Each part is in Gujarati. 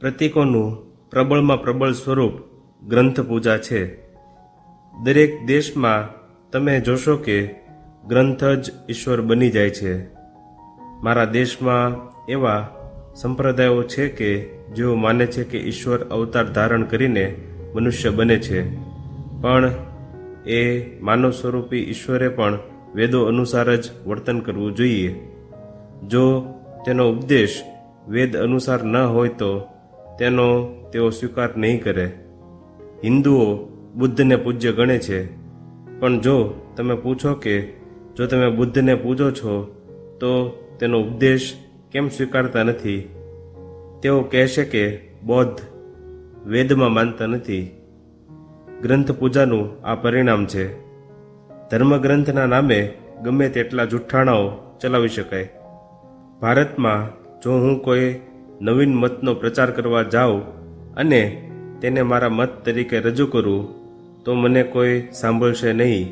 પ્રતીકોનું પ્રબળમાં પ્રબળ સ્વરૂપ ગ્રંથ પૂજા છે. દરેક દેશમાં તમે જોશો કે ગ્રંથ જ ઈશ્વર બની જાય છે. મારા દેશમાં એવા સંપ્રદાયો છે કે જેઓ માને છે કે ઈશ્વર અવતાર ધારણ કરીને મનુષ્ય બને છે. પણ એ માનવ સ્વરૂપી ઈશ્વરે પણ વેદો અનુસાર જ વર્તન કરવું જોઈએ. જો તેનો ઉપદેશ વેદ અનુસાર ન હોય તો તેનો તેઓ સ્વીકાર નહીં કરે. હિન્દુઓ બુદ્ધને પૂજ્ય ગણે છે. પણ જો તમે પૂછો કે જો તમે બુદ્ધને પૂજો છો, તો તેનો ઉપદેશ કેમ સ્વીકારતા નથી? તેઓ કહેશે કે બૌદ્ધ વેદમાં માનતા નથી. ગ્રંથ પૂજાનું આ પરિણામ છે. ધર્મગ્રંથના નામે ગમે તેટલા જુઠ્ઠાણાઓ ચલાવી શકાય. ભારતમાં જો હું કોઈ નવીન મતનો પ્રચાર કરવા જાઉં અને તેને મારા મત તરીકે રજૂ કરું, તો મને કોઈ સાંભળશે નહીં.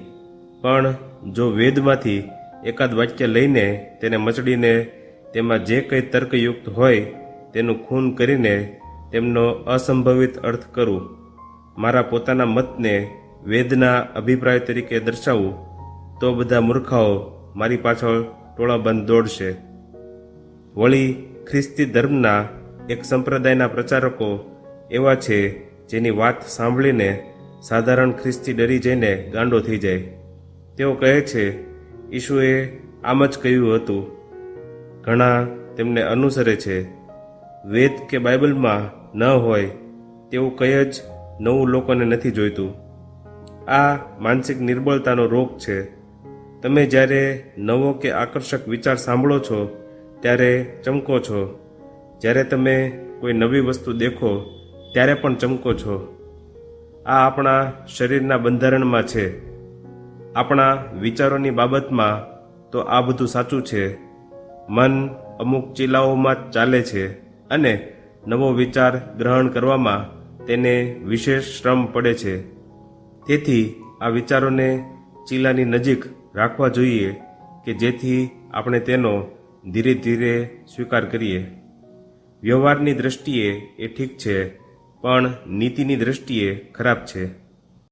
પણ જો વેદમાંથી એકાદ વાક્ય લઈને તેને મચડીને તેમાં જે કંઈ તર્કયુક્ત હોય તેનું ખૂન કરીને તેમનો અસંભવિત અર્થ કરું. મારા પોતાના મતને વેદના અભિપ્રાય તરીકે દર્શાવું, તો બધા મૂર્ખાઓ મારી પાછળ ટોળાબંધ દોડશે. વળી ખ્રિસ્તી ધર્મના એક સંપ્રદાયના પ્રચારકો એવા છે, જેની વાત સાંભળીને સાધારણ ખ્રિસ્તી ડરી જઈને ગાંડો થઈ જાય. તેઓ કહે છે ઈશુએ આમ જ કહ્યું હતું. ઘણા તેમને અનુસરે છે. વેદ કે બાઇબલમાં ન હોય તેવું કંઈ જ નવું લોકોને નથી જોઈતું. આ માનસિક નિર્બળતાનો રોગ છે. તમે જ્યારે નવો કે આકર્ષક વિચાર સાંભળો છો ત્યારે ચમકો છો. જ્યારે તમે કોઈ નવી વસ્તુ દેખો, ત્યારે પણ ચમકો છો. આ આપણા શરીરના બંધારણમાં છે. આપણા વિચારોની બાબતમાં તો આ બધું સાચું છે. મન અમુક ચીલાઓમાં ચાલે છે અને નવો વિચાર ગ્રહણ કરવામાં તેને વિશેષ શ્રમ પડે છે. તેથી આ વિચારોને ચીલાની નજીક રાખવા જોઈએ કે જેથી આપણે તેનો ધીરે ધીરે સ્વીકાર કરીએ. વ્યવહારની દ્રષ્ટિએ એ ઠીક છે પણ નીતિની દ્રષ્ટિએ ખરાબ છે.